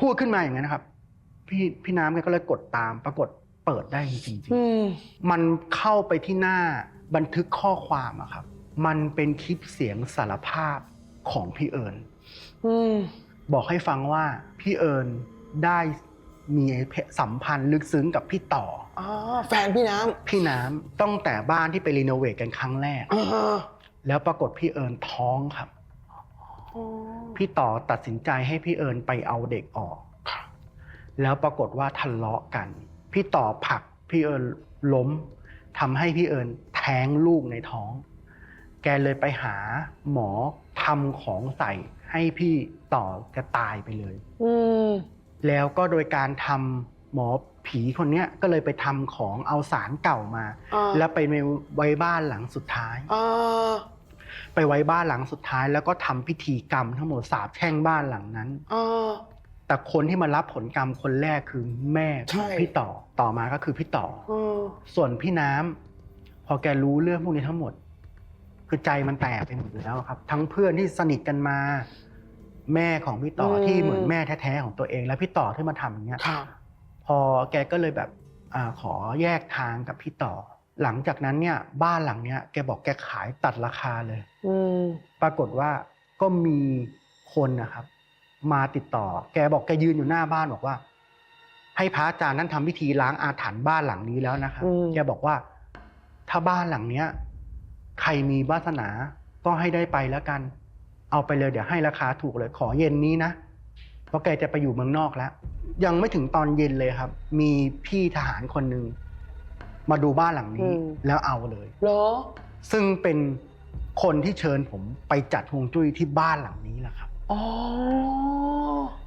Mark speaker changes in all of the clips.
Speaker 1: พูดขึ้นมาอย่างนั้นนะครับ พี่พี่น้ำแกก็เลยกดตาม ปรากฏเปิดได้จริง
Speaker 2: อืม
Speaker 1: ๆมันเข้าไปที่หน้าบันทึกข้อความอะครับ มันเป็นคลิปเสียงสารภาพของพี่เอิญ
Speaker 2: อืม
Speaker 1: บอกให้ฟังว่าพี่เอิญได้มีสัมพันธ์ลึกซึ้งกับพี่ต่อ
Speaker 2: อ๋อแฟนพี่น้
Speaker 1: พี่น้ำตั้งแต่บ้านที่ไปรีโนเวทกันครั้งแรกำ
Speaker 2: อ่า
Speaker 1: แล้วปรากฏพี่เอิญท้องครับ
Speaker 2: อ๋อ
Speaker 1: พี่ต่อตัดสินใจให้พี่เอิญไปเอาเด็กออก แล้วปรากฏว่าทะเลาะกัน พี่ต่อผลักพี่เอิญล้มทำให้พี่เอิญแท้งลูกในท้อง แกเลยไปหาหมอทำของใส่ให้พี่ต่อจะตายไปเลย
Speaker 2: อืม
Speaker 1: แล้วก็โดยการทำหมอผีคนเนี้ยก็เลยไปทำของเอาสารเก่ามา
Speaker 2: อ่า
Speaker 1: แล้วไปไว้บ้านหลังสุดท้าย
Speaker 2: อ่า
Speaker 1: ไปไว้บ้านหลังสุดท้าย แล้วก็ทำพิธีกรรมทั้งหมดสาบแช่งบ้านหลังนั้น
Speaker 2: อ่า
Speaker 1: แต่คนที่มารับผลกรรมคนแรกคือแม่
Speaker 2: ใช่
Speaker 1: พี่ต่อต่อมาก็คือพี่ต่อ
Speaker 2: อืม
Speaker 1: ส่วนพี่น้ำพอแกรู้เรื่องพวกนี้ทั้งหมด คือใจมันแตกไปหมดอยู่แล้วครับ ทั้งเพื่อนที่สนิทกันมา แม่ของพี่ต่อที่เหมือนแม่แท้ๆของตัวเอง แล้วพี่ต่อที่มาทำอย่างเงี้ย
Speaker 2: ครับ
Speaker 1: พอแกก็เลยแบบอาขอแยกทางกับพี่ต่อ หลังจากนั้นเนี่ยบ้านหลังเนี้ยแกบอกแกขายตัดราคาเลย
Speaker 2: อืม
Speaker 1: ปรากฏว่าก็มีคนนะครับ มาติดต่อ แกบอกแกยืนอยู่หน้าบ้านบอกว่า ให้พระอาจารย์นั้นทำพิธีล้างอาถรรพ์บ้านหลังนี้แล้วนะครับ
Speaker 2: อืม
Speaker 1: แกบอกว่า ถ้าบ้านหลังเนี้ย ใครมีวาสนาก็ให้ได้ไปแล้วกัน เอาไปเลยเดี๋ยวให้ราคาถูกเลยขอเย็นนี้นะเพราะแกจะไปอยู่เมืองนอกแล้ว ยังไม่ถึงตอนเย็นเลยครับ มีพี่ทหารคนหนึ่ง มาดูบ้านหลังนี้แล้วเอาเลย
Speaker 2: เหรอ
Speaker 1: ซึ่งเป็นคนที่เชิญผมไปจัดฮวงจุ้ยที่บ้านหลังนี้แหละครับ
Speaker 2: อ๋อ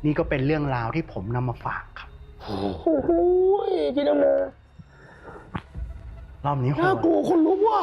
Speaker 1: นี่ก็เป็นเรื่องราวที่ผมนำมาฝากครับ
Speaker 2: โอ้โหพี่นโม
Speaker 1: รอบนี้โห
Speaker 2: น่า
Speaker 1: ด
Speaker 2: กลัวคนลุกว่ะ